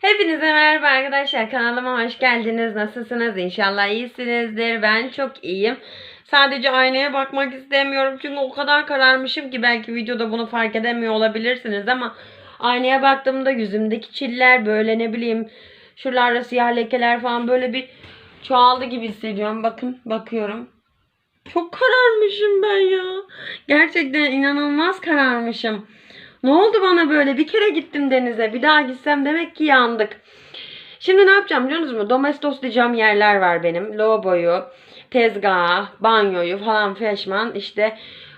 Hepinize merhaba arkadaşlar. Kanalıma hoş geldiniz. Nasılsınız? İnşallah iyisinizdir. Ben çok iyiyim. Sadece aynaya bakmak istemiyorum. Çünkü o kadar kararmışım ki belki videoda bunu fark edemiyor olabilirsiniz ama aynaya baktığımda yüzümdeki çiller böyle ne bileyim şuralarda siyah lekeler falan böyle bir çoğaldı gibi hissediyorum. Bakın bakıyorum. Çok kararmışım ben ya. Gerçekten inanılmaz kararmışım. Ne oldu bana böyle? Bir kere gittim denize. Bir daha gitsem demek ki yandık. Şimdi ne yapacağım biliyor musunuz? Domestoslayacağım yerler var benim. Lavaboyu, tezgahı, banyoyu falan feşman. İşte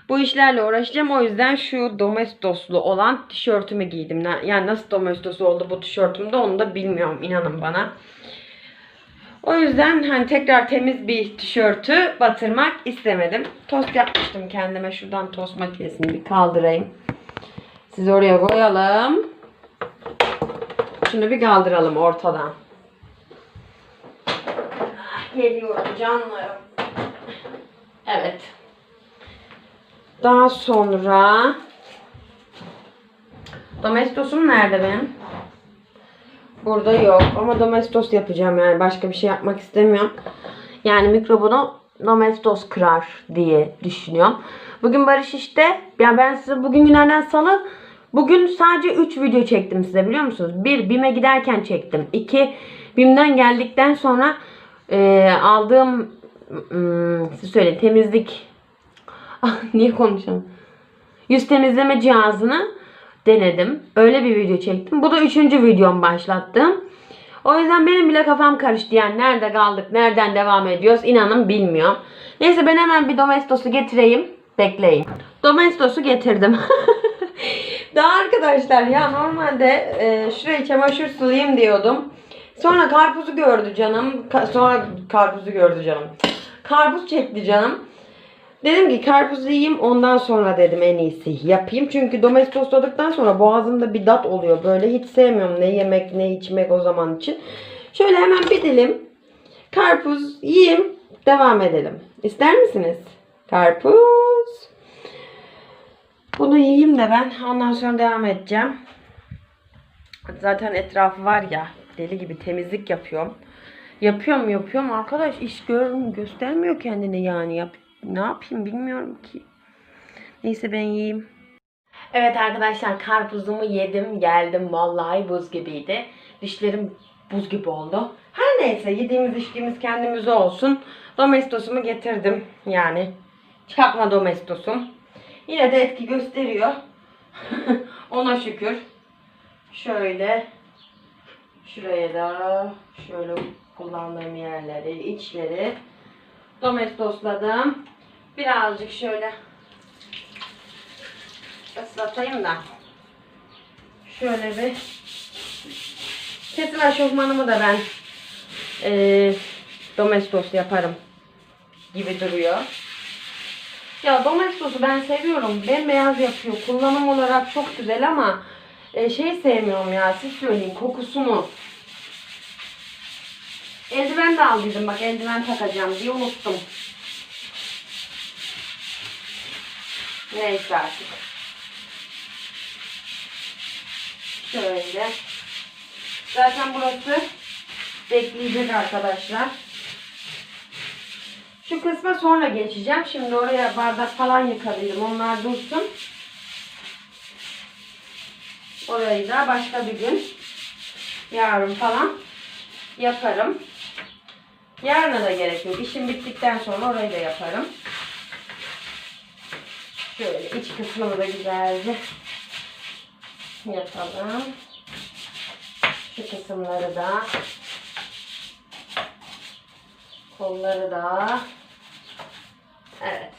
bu işlerle uğraşacağım. O yüzden şu domestoslu olan tişörtümü giydim. Yani nasıl domestoslu oldu bu tişörtümde onu da bilmiyorum. inanın bana. O yüzden hani tekrar temiz bir tişörtü batırmak istemedim. Tost yapmıştım kendime. Şuradan tost makinesini bir kaldırayım. Siz oraya koyalım. Şunu bir kaldıralım ortadan. Geliyorum canlarım. Evet. Daha sonra Domestos'um nerede benim? Burada yok ama domestos yapacağım yani başka bir şey yapmak istemiyorum. Yani mikrobunu domestos kırar diye düşünüyorum. Bugün Barış işte ya ben size bugün günlerden salı bugün sadece 3 video çektim size biliyor musunuz? 1 BİM'e giderken çektim. 2 BİM'den geldikten sonra e, aldığım hmm, siz söyleyin temizlik Ah, niye konuşamıyorum? Yüz temizleme cihazını denedim. Öyle bir video çektim. Bu da üçüncü videom başlattım. O yüzden benim bile kafam karıştı. Yani nerede kaldık, nereden devam ediyoruz inanın bilmiyorum. Neyse ben hemen bir domestosu getireyim. Bekleyin. Domestosu getirdim. Daha arkadaşlar ya normalde e, şurayı çamaşır sulayayım diyordum. Sonra karpuzu gördü canım. Ka- sonra karpuzu gördü canım. Karpuz çekti canım. Dedim ki karpuzu yiyeyim ondan sonra dedim en iyisi yapayım. Çünkü domestosladıktan sonra boğazımda bir dat oluyor. Böyle hiç sevmiyorum ne yemek ne içmek o zaman için. Şöyle hemen bir dilim karpuz yiyeyim devam edelim. İster misiniz? Karpuz. Bunu yiyeyim de ben ondan sonra devam edeceğim. Zaten etrafı var ya deli gibi temizlik yapıyorum. Yapıyorum yapıyorum arkadaş iş gör, göstermiyor kendini yani. Yap, ne yapayım bilmiyorum ki. Neyse ben yiyeyim. Evet arkadaşlar karpuzumu yedim geldim vallahi buz gibiydi. Dişlerim buz gibi oldu. Her neyse yediğimiz içtiğimiz kendimize olsun. Domestosumu getirdim yani. Çakma domestosum. Yine de etki gösteriyor. Ona şükür. Şöyle şuraya da şöyle kullandığım yerleri, içleri domestosladım. Birazcık şöyle ıslatayım da şöyle bir kesim eşofmanımı da ben eee domestos yaparım gibi duruyor. Ya domestosu ben seviyorum. Bembeyaz yapıyor. Kullanım olarak çok güzel ama e, şey sevmiyorum ya. Siz söyleyin kokusunu. Eldiven de aldıydım. Bak eldiven takacağım diye unuttum. Neyse artık. Şöyle. Zaten burası bekleyecek arkadaşlar. Şu kısma sonra geçeceğim. Şimdi oraya bardak falan yıkadıydım. Onlar dursun. Orayı da başka bir gün yarın falan yaparım. Yarına da gerek yok. İşim bittikten sonra orayı da yaparım. Şöyle iç kısmını da güzelce yapalım. Şu kısımları da kolları da evet.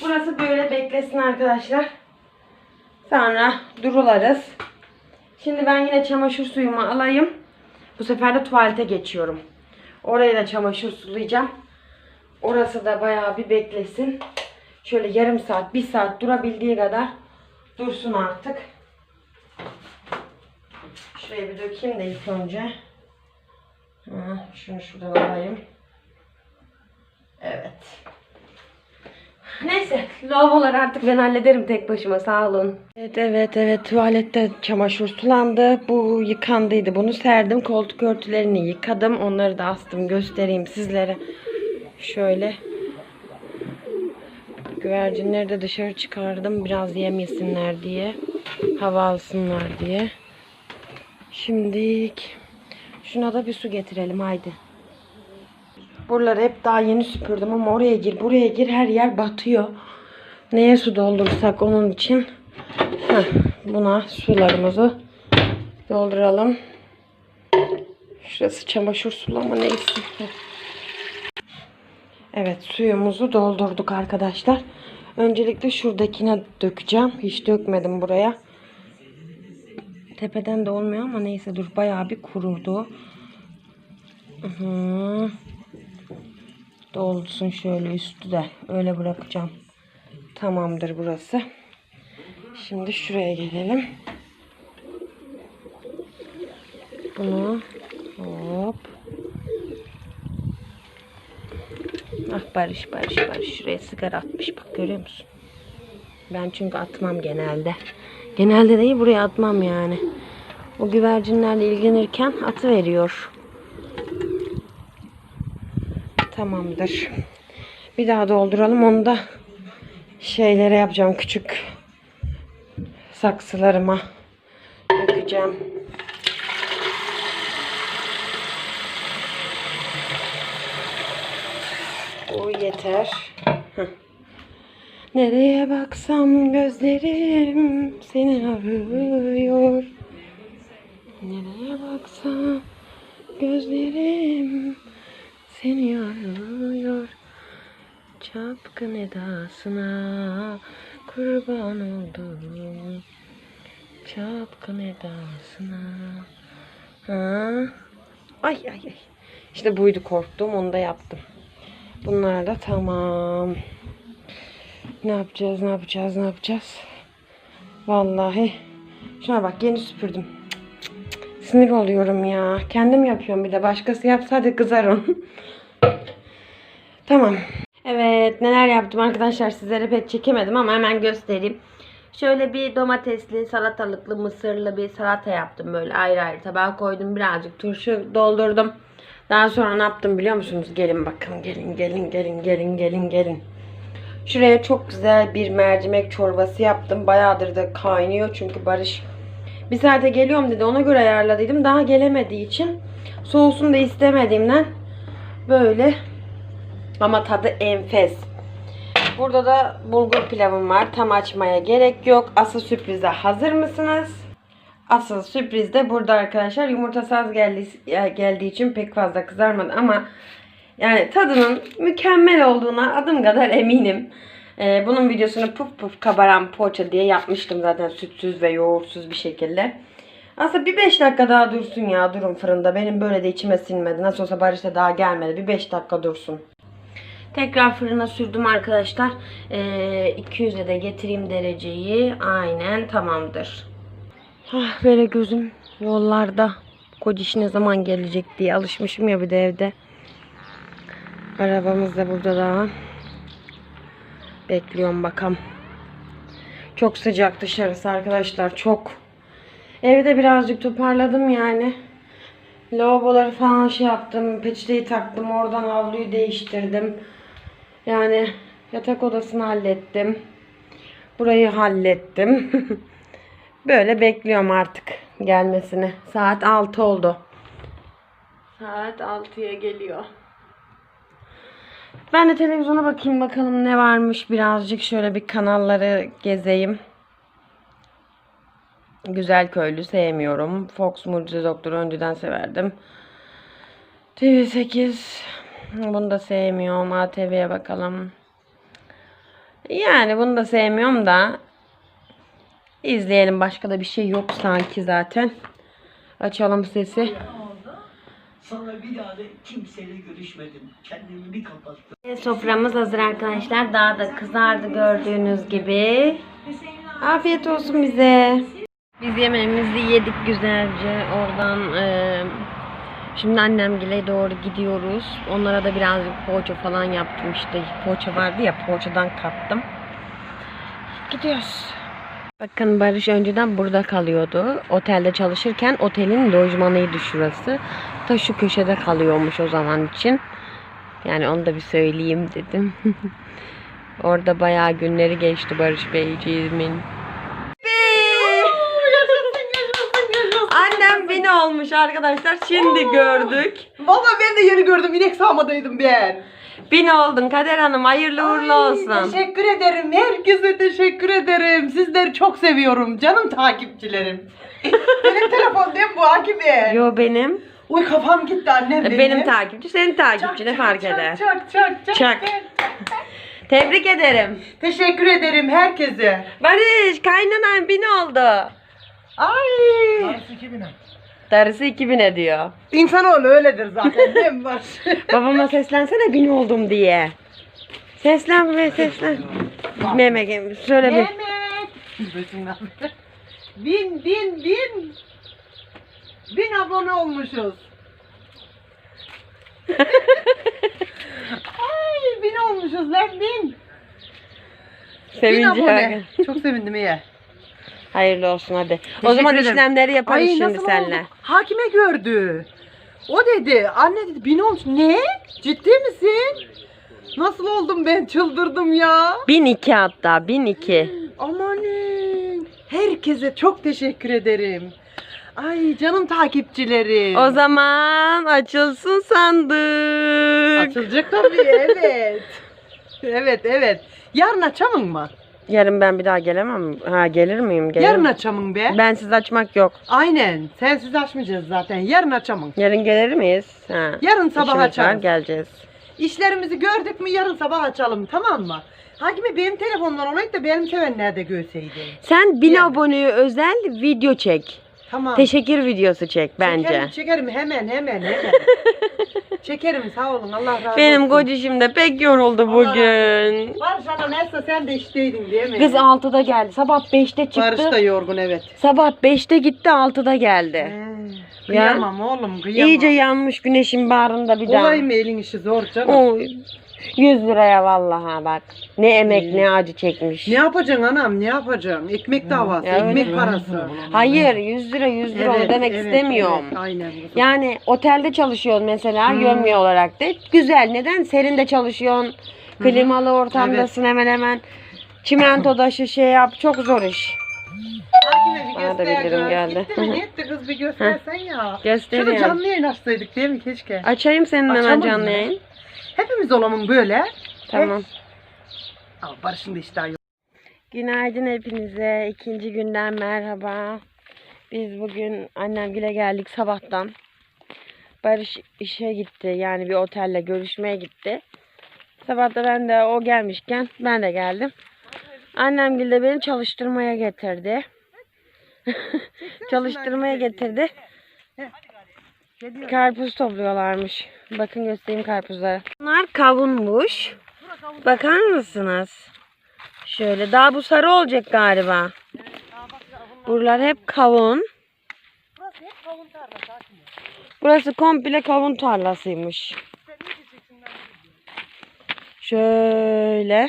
Burası böyle beklesin arkadaşlar. Sonra durularız. Şimdi ben yine çamaşır suyumu alayım. Bu sefer de tuvalete geçiyorum. Oraya da çamaşır sulayacağım. Orası da bayağı bir beklesin. Şöyle yarım saat, bir saat durabildiği kadar dursun artık. Şuraya bir dökeyim de ilk önce. Şunu şuradan alayım. Evet. Neyse lavaboları artık ben hallederim tek başıma sağ olun. Evet evet evet tuvalette çamaşır sulandı. Bu yıkandıydı. Bunu serdim. Koltuk örtülerini yıkadım. Onları da astım. Göstereyim sizlere. Şöyle. Güvercinleri de dışarı çıkardım. Biraz yem yesinler diye. Hava alsınlar diye. Şimdilik şuna da bir su getirelim haydi. Buraları hep daha yeni süpürdüm ama oraya gir buraya gir her yer batıyor. Neye su doldursak onun için Heh, buna sularımızı dolduralım. Şurası çamaşır sulama neyse. Evet suyumuzu doldurduk arkadaşlar. Öncelikle şuradakine dökeceğim. Hiç dökmedim buraya. Tepeden de olmuyor ama neyse dur bayağı bir kurudu. Hı. Dolsun şöyle üstü de öyle bırakacağım. Tamamdır burası. Şimdi şuraya gelelim. Bunu hop. Ah Barış Barış Barış şuraya sigara atmış bak görüyor musun? Ben çünkü atmam genelde. Genelde değil buraya atmam yani. O güvercinlerle ilgilenirken atı veriyor. Tamamdır. Bir daha dolduralım. Onu da şeylere yapacağım. Küçük saksılarıma dökeceğim. O yeter. Nereye baksam gözlerim seni arıyor. Nereye baksam gözlerim seni arıyor. Çapkın edasına kurban oldum. Çapkın edasına. Ha? Ay ay ay. İşte buydu korktuğum onu da yaptım. Bunlar da tamam. Ne yapacağız ne yapacağız ne yapacağız. Vallahi. Şuna bak yeni süpürdüm. Sinir oluyorum ya. Kendim yapıyorum bir de. Başkası yapsa hadi kızarım. tamam. Evet neler yaptım arkadaşlar sizlere pek çekemedim ama hemen göstereyim. Şöyle bir domatesli, salatalıklı, mısırlı bir salata yaptım böyle ayrı ayrı tabağa koydum. Birazcık turşu doldurdum. Daha sonra ne yaptım biliyor musunuz? Gelin bakın gelin gelin gelin gelin gelin gelin. Şuraya çok güzel bir mercimek çorbası yaptım. Bayağıdır da kaynıyor çünkü Barış bir saate geliyorum dedi. Ona göre ayarladıydım. Daha gelemediği için soğusun da istemediğimden böyle ama tadı enfes. Burada da bulgur pilavım var. Tam açmaya gerek yok. Asıl sürprize hazır mısınız? Asıl sürpriz de burada arkadaşlar. Yumurta az geldiği, geldiği için pek fazla kızarmadı ama yani tadının mükemmel olduğuna adım kadar eminim. Ee, bunun videosunu puf puf kabaran poğaça diye yapmıştım zaten sütsüz ve yoğurtsuz bir şekilde. Aslında bir 5 dakika daha dursun ya durun fırında. Benim böyle de içime sinmedi. Nasıl olsa Barış da daha gelmedi. Bir 5 dakika dursun. Tekrar fırına sürdüm arkadaşlar. Ee, 200'e de getireyim dereceyi. Aynen tamamdır. Ah böyle gözüm yollarda. Kociş ne zaman gelecek diye alışmışım ya bir de evde. Arabamız da burada daha. Bekliyorum bakalım. Çok sıcak dışarısı arkadaşlar. Çok. Evde birazcık toparladım yani. Lavaboları falan şey yaptım. Peçeteyi taktım. Oradan havluyu değiştirdim. Yani yatak odasını hallettim. Burayı hallettim. Böyle bekliyorum artık gelmesini. Saat 6 oldu. Saat 6'ya geliyor. Ben de televizyona bakayım bakalım ne varmış birazcık şöyle bir kanalları gezeyim. Güzel Köylü sevmiyorum. Fox Mucize Doktor'u önceden severdim. TV8 bunu da sevmiyorum. ATV'ye bakalım. Yani bunu da sevmiyorum da izleyelim. Başka da bir şey yok sanki zaten. Açalım sesi. Sonra bir daha da kimseyle görüşmedim. Kendimi bir kapattım. Soframız hazır arkadaşlar. Daha da kızardı gördüğünüz gibi. Afiyet olsun bize. Biz yemeğimizi yedik güzelce. Oradan e, Şimdi annemgile doğru gidiyoruz. Onlara da birazcık poğaça falan yaptım işte. Poğaça vardı ya poğaçadan kattım. Gidiyoruz. Bakın Barış önceden burada kalıyordu. Otelde çalışırken otelin lojmanıydı şurası. Ta şu köşede kalıyormuş o zaman için. Yani onu da bir söyleyeyim dedim. Orada bayağı günleri geçti Barış Beyciğimin. Annem beni olmuş arkadaşlar. Şimdi gördük. Valla ben de yeni gördüm. inek sağmadaydım ben. Bin oldun Kader Hanım. Hayırlı uğurlu Ay, olsun. Teşekkür ederim. Herkese teşekkür ederim. Sizleri çok seviyorum. Canım takipçilerim. benim telefon değil mi bu Hakime? Yo benim. Uy kafam gitti annem benim. Benim takipçi senin takipçi ne fark çak, eder. Çak çak çak. Çak. Tebrik ederim. Teşekkür ederim herkese. Barış kaynanan bin oldu. Ay. Darısı 2000'e diyor. İnsanoğlu öyledir zaten değil mi Barış? Babama seslensene bin oldum diye. Seslen ve seslen. Mehmet söyle bir. Mehmet. bin bin bin. Bin abone olmuşuz. Ay bin olmuşuz lan bin. bin Sevinci. abone. Çok sevindim iyi. Hayırlı olsun hadi. o Teşekkür zaman ederim. işlemleri yaparız şimdi nasıl seninle. oldu? Hakime gördü. O dedi. Anne dedi bin olmuş. Ne? Ciddi misin? Nasıl oldum ben çıldırdım ya. 1002 hatta 1002. Amanın. Herkese çok teşekkür ederim. Ay canım takipçilerim. O zaman açılsın sandık. Açılacak tabii evet. evet evet. Yarın açamın mı? Yarın ben bir daha gelemem. Ha gelir miyim? Gelirim. Yarın açamın be. Ben siz açmak yok. Aynen. Sensiz açmayacağız zaten. Yarın açamın. Yarın gelir miyiz? Ha. Yarın sabah İşimiz var, açarız. geleceğiz. İşlerimizi gördük mü yarın sabah açalım tamam mı? Hakime benim telefondan olaydı da benim sevenler de görseydi. Sen bin aboneye özel video çek. Tamam. Teşekkür videosu çek bence. Çekerim, çekerim hemen hemen hemen. çekerim sağ olun Allah razı Benim olsun. kocacığım da pek yoruldu Allah bugün. Barış ana neyse sen de işteydin değil mi? Kız 6'da geldi. Sabah 5'te çıktı. Barış da yorgun evet. Sabah 5'te gitti 6'da geldi. He, Kıyamam oğlum kıyamam. İyice yanmış güneşin bağrında bir daha. Kolay mı elin işi zor canım. Oy. 100 liraya vallahi bak. Ne emek ne acı çekmiş. Ne yapacaksın anam ne yapacaksın? Ekmek davası, Evet. ekmek parası. Hayır 100 lira 100 lira onu demek evet, istemiyorum. evet, aynen. kızım. Yani otelde çalışıyorsun mesela Hmm. gömleği olarak da. Güzel. Neden? Serinde çalışıyorsun. Klimalı ortamdasın hemen hemen. Çimentoda şu şey yap. Çok zor iş. Hakime bir Bana da göster bildirim kız. geldi. Gitti mi? Gitti kız bir göstersen ya. Şunu Gösteriyorum. canlı yayın açsaydık değil mi keşke? Açayım senin hemen Açamadım canlı ya. yayın. Hepimiz olalım böyle. Tamam. Ama Barış'ın da iştahı yok. Günaydın hepinize. İkinci günden merhaba. Biz bugün annemgile geldik sabahtan. Barış işe gitti. Yani bir otelle görüşmeye gitti. Sabah da ben de o gelmişken ben de geldim. Annemgil de beni çalıştırmaya getirdi. çalıştırmaya getirdi. Karpuz topluyorlarmış. Bakın göstereyim karpuzları. Bunlar kavunmuş. Bakar mısınız? Şöyle daha bu sarı olacak galiba. Buralar hep kavun. Burası komple kavun tarlasıymış. Şöyle.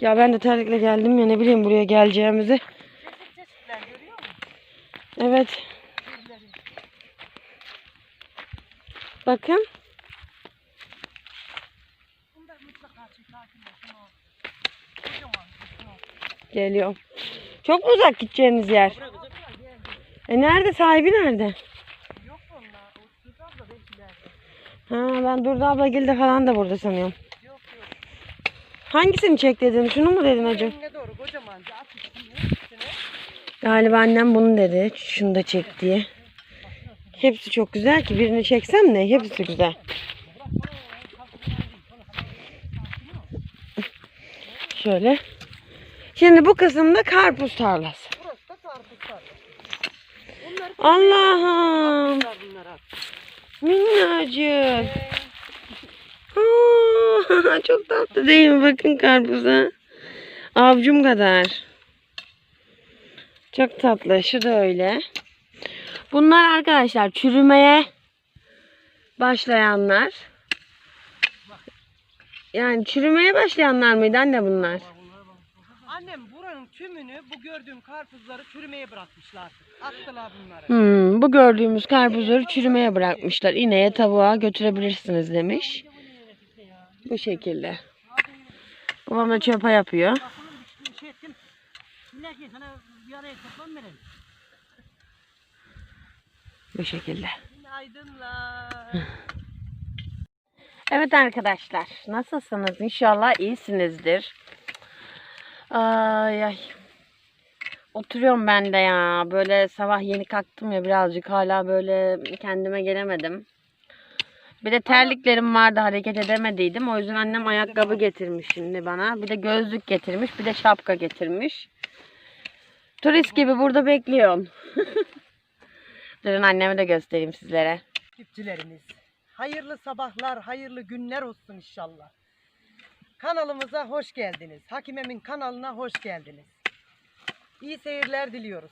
Ya ben de terlikle geldim ya ne bileyim buraya geleceğimizi. Evet. Bakın. Geliyorum. Çok mu uzak gideceğiniz yer? E nerede? Sahibi nerede? Ha ben Durdu abla geldi falan da burada sanıyorum. Hangisini çek dedin? Şunu mu dedin hacı? Ne doğru kocamanca at Galiba annem bunu dedi. Şunu da çek diye. Hepsi çok güzel ki birini çeksem ne? Hepsi güzel. Şöyle. Şimdi bu kısımda karpuz tarlası. Burası da karpuz tarlası. Allah'ım. Minnacık. Aa, çok tatlı değil mi? Bakın karpuza. Avcum kadar. Çok tatlı. Şu da öyle. Bunlar arkadaşlar çürümeye başlayanlar. Yani çürümeye başlayanlar mıydı anne bunlar? Annem buranın tümünü bu gördüğüm karpuzları çürümeye bırakmışlar. Attılar bunları. Hmm, bu gördüğümüz karpuzları çürümeye bırakmışlar. İneğe tavuğa götürebilirsiniz demiş. Bu şekilde. Babam da çöpe yapıyor. Şey ettim. Ki sana bir araya toplam verelim. Bu şekilde. Günaydınlar. Evet arkadaşlar. Nasılsınız? İnşallah iyisinizdir. Ay ay. Oturuyorum ben de ya. Böyle sabah yeni kalktım ya birazcık hala böyle kendime gelemedim. Bir de terliklerim vardı hareket edemediydim. O yüzden annem ayakkabı getirmiş şimdi bana. Bir de gözlük getirmiş. Bir de şapka getirmiş. Turist gibi burada bekliyorum. Durun annemi de göstereyim sizlere. Takipçilerimiz. Hayırlı sabahlar, hayırlı günler olsun inşallah. Kanalımıza hoş geldiniz. Hakimem'in kanalına hoş geldiniz. İyi seyirler diliyoruz.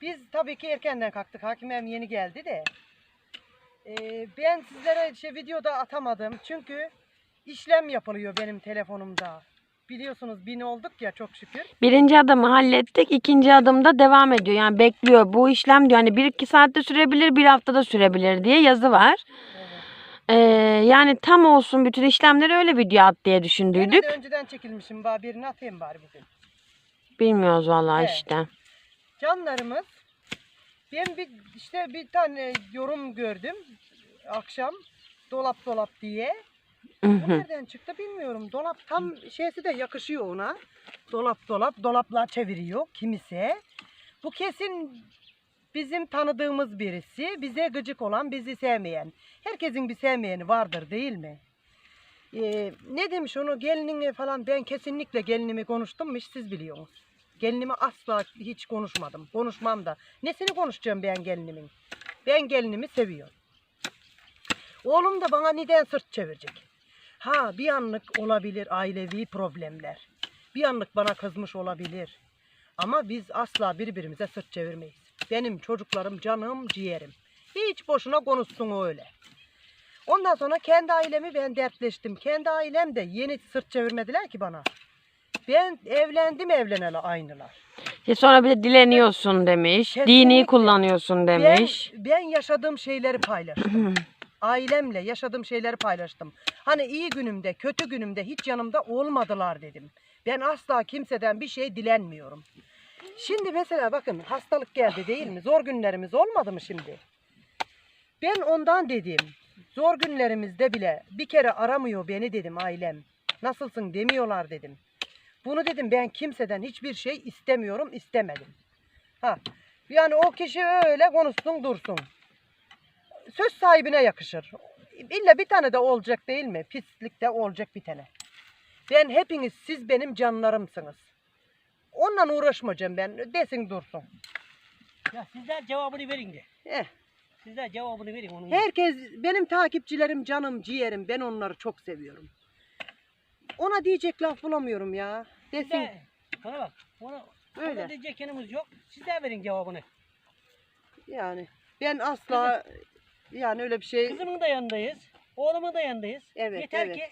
Biz tabii ki erkenden kalktık. Hakimem yeni geldi de. Ee, ben sizlere şey videoda atamadım. Çünkü işlem yapılıyor benim telefonumda. Biliyorsunuz bin olduk ya çok şükür. Birinci adımı hallettik. ikinci adımda devam ediyor. Yani bekliyor. Bu işlem diyor. Hani bir iki saatte sürebilir, bir haftada sürebilir diye yazı var. Ee, yani tam olsun bütün işlemleri öyle video at diye Ben düşündüydük. de önceden çekilmişim. Bari birini atayım bari bugün. Bilmiyoruz vallahi Evet. işte. Canlarımız ben bir işte bir tane yorum gördüm akşam dolap dolap diye. Bu nereden çıktı bilmiyorum. Dolap tam şeysi de yakışıyor ona. Dolap dolap dolaplar çeviriyor kimisi. Bu kesin bizim tanıdığımız birisi. Bize gıcık olan, bizi sevmeyen. Herkesin bir sevmeyeni vardır değil mi? Ee, ne demiş onu gelinini falan ben kesinlikle gelinimi konuştum mu hiç siz biliyorsunuz. Gelinimi asla hiç konuşmadım. Konuşmam da. Nesini konuşacağım ben gelinimin? Ben gelinimi seviyorum. Oğlum da bana neden sırt çevirecek? Ha bir anlık olabilir ailevi problemler. Bir anlık bana kızmış olabilir. Ama biz asla birbirimize sırt çevirmeyiz. Benim çocuklarım canım ciğerim. Hiç boşuna konuşsun o öyle. Ondan sonra kendi ailemi ben dertleştim. Kendi ailem de yeni sırt çevirmediler ki bana. Ben evlendim evleneli aynılar. İşte sonra bir de dileniyorsun demiş. Dini Kesinlikle. kullanıyorsun demiş. Ben, ben yaşadığım şeyleri paylaştım. Ailemle yaşadığım şeyleri paylaştım. Hani iyi günümde, kötü günümde hiç yanımda olmadılar dedim. Ben asla kimseden bir şey dilenmiyorum. Şimdi mesela bakın hastalık geldi değil mi? Zor günlerimiz olmadı mı şimdi? Ben ondan dedim. Zor günlerimizde bile bir kere aramıyor beni dedim ailem. Nasılsın demiyorlar dedim. Bunu dedim ben kimseden hiçbir şey istemiyorum, istemedim. Ha. Yani o kişi öyle konuşsun dursun. Söz sahibine yakışır. İlla bir tane de olacak değil mi? Pislik de olacak bir tane. Ben hepiniz siz benim canlarımsınız. Onunla uğraşmayacağım ben. Desin dursun. Ya sizler cevabını verin de. Eh, Sizler cevabını verin onun. herkes benim takipçilerim canım ciğerim. Ben onları çok seviyorum. Ona diyecek laf bulamıyorum ya. Desin. Sizler, bana bak. Ona, Öyle. ona diyecek kendimiz yok. Sizler verin cevabını. Yani ben asla yani öyle bir şey Kızımın da yanındayız. Oğlumun da yanındayız. Evet, Yeter evet. ki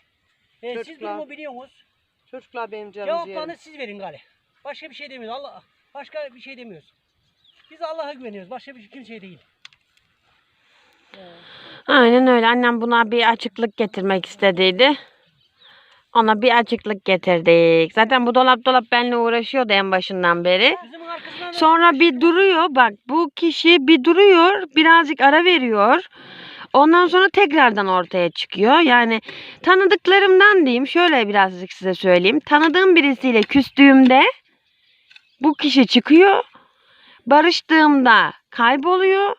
e, siz Çocuklar, durumu biliyorsunuz. çocuklar benim canım Cevaplarını ciğerim. siz verin gari. Başka bir şey demiyoruz. Allah başka bir şey demiyoruz. Biz Allah'a güveniyoruz. Başka bir şey kimseye değil. Aynen öyle. Annem buna bir açıklık getirmek istediydi. Ona bir açıklık getirdik. Zaten bu dolap dolap benimle uğraşıyordu en başından beri. Da- Sonra bir duruyor. Bak bu kişi bir duruyor. Birazcık ara veriyor. Ondan sonra tekrardan ortaya çıkıyor. Yani tanıdıklarımdan diyeyim. Şöyle birazcık size söyleyeyim. Tanıdığım birisiyle küstüğümde bu kişi çıkıyor. Barıştığımda kayboluyor.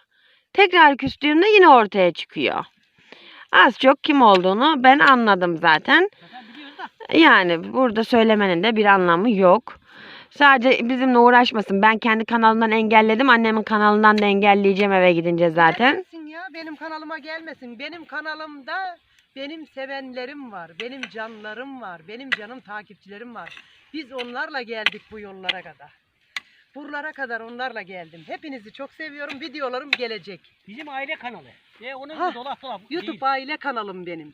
Tekrar küstüğümde yine ortaya çıkıyor. Az çok kim olduğunu ben anladım zaten. Yani burada söylemenin de bir anlamı yok. Sadece bizimle uğraşmasın. Ben kendi kanalımdan engelledim. Annemin kanalından da engelleyeceğim eve gidince zaten. Gelmesin ya benim kanalıma gelmesin. Benim kanalımda benim sevenlerim var. Benim canlarım var. Benim canım takipçilerim var. Biz onlarla geldik bu yollara kadar. Buralara kadar onlarla geldim. Hepinizi çok seviyorum. Videolarım gelecek. Bizim aile kanalı. Ve onun Ha, dolap dolap. YouTube aile kanalım benim.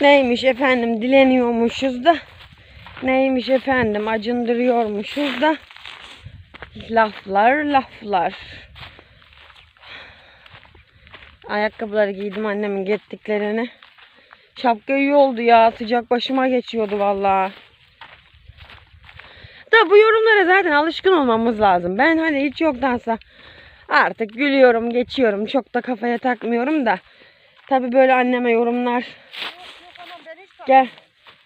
Neymiş efendim dileniyormuşuz da. Neymiş efendim acındırıyormuşuz da. Laflar laflar. Ayakkabıları giydim annemin gittiklerini. Şapka iyi oldu ya. Sıcak başıma geçiyordu vallahi. Da bu yorumlara zaten alışkın olmamız lazım. Ben hani hiç yoktansa artık gülüyorum, geçiyorum. Çok da kafaya takmıyorum da. Tabi böyle anneme yorumlar Gel.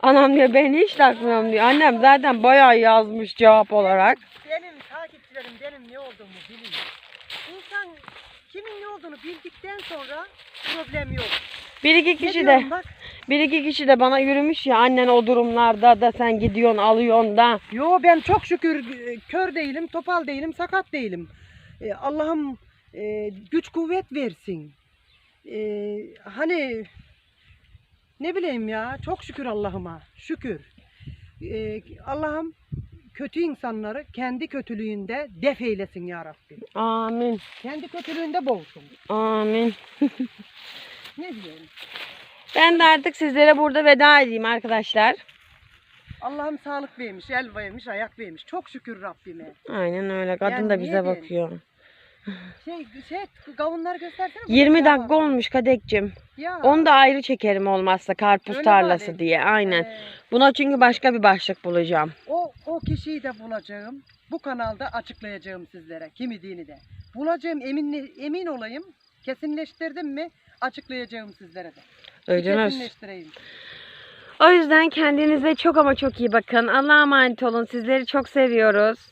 Anam diyor ben hiç takmıyorum diyor. Annem zaten bayağı yazmış cevap olarak. Benim takipçilerim benim ne olduğumu biliyor. İnsan kimin ne olduğunu bildikten sonra problem yok. Bir iki Ne kişi de diyorum bak? bir iki kişi de bana yürümüş ya annen o durumlarda da sen gidiyorsun alıyorsun da. Yo ben çok şükür e, kör değilim, topal değilim, sakat değilim. E, Allah'ım e, güç kuvvet versin. E, hani ne bileyim ya çok şükür Allah'ıma şükür. E, Allah'ım kötü insanları kendi kötülüğünde def eylesin ya Rabbi. Amin. Kendi kötülüğünde boğsun. Amin. Ne diyorum? Ben de artık sizlere burada veda edeyim arkadaşlar. Allah'ım sağlık vermiş, el vermiş, ayak vermiş. Çok şükür Rabbime. Aynen öyle. Kadın Yani da bize diyelim? bakıyor. Şey, şey gavunları göstersene. 20 Burada dakika var. olmuş Kadekçim. Ya. Onu da ayrı çekerim olmazsa karpuz Öyle tarlası diye. Aynen. Ee, Buna çünkü başka bir başlık bulacağım. o, o kişiyi de bulacağım. Bu kanalda açıklayacağım sizlere. Kim idiğini de. Bulacağım emin, emin olayım. Kesinleştirdim mi açıklayacağım sizlere de. Öyle Kesinleştireyim. O yüzden kendinize çok ama çok iyi bakın. Allah'a emanet olun. Sizleri çok seviyoruz.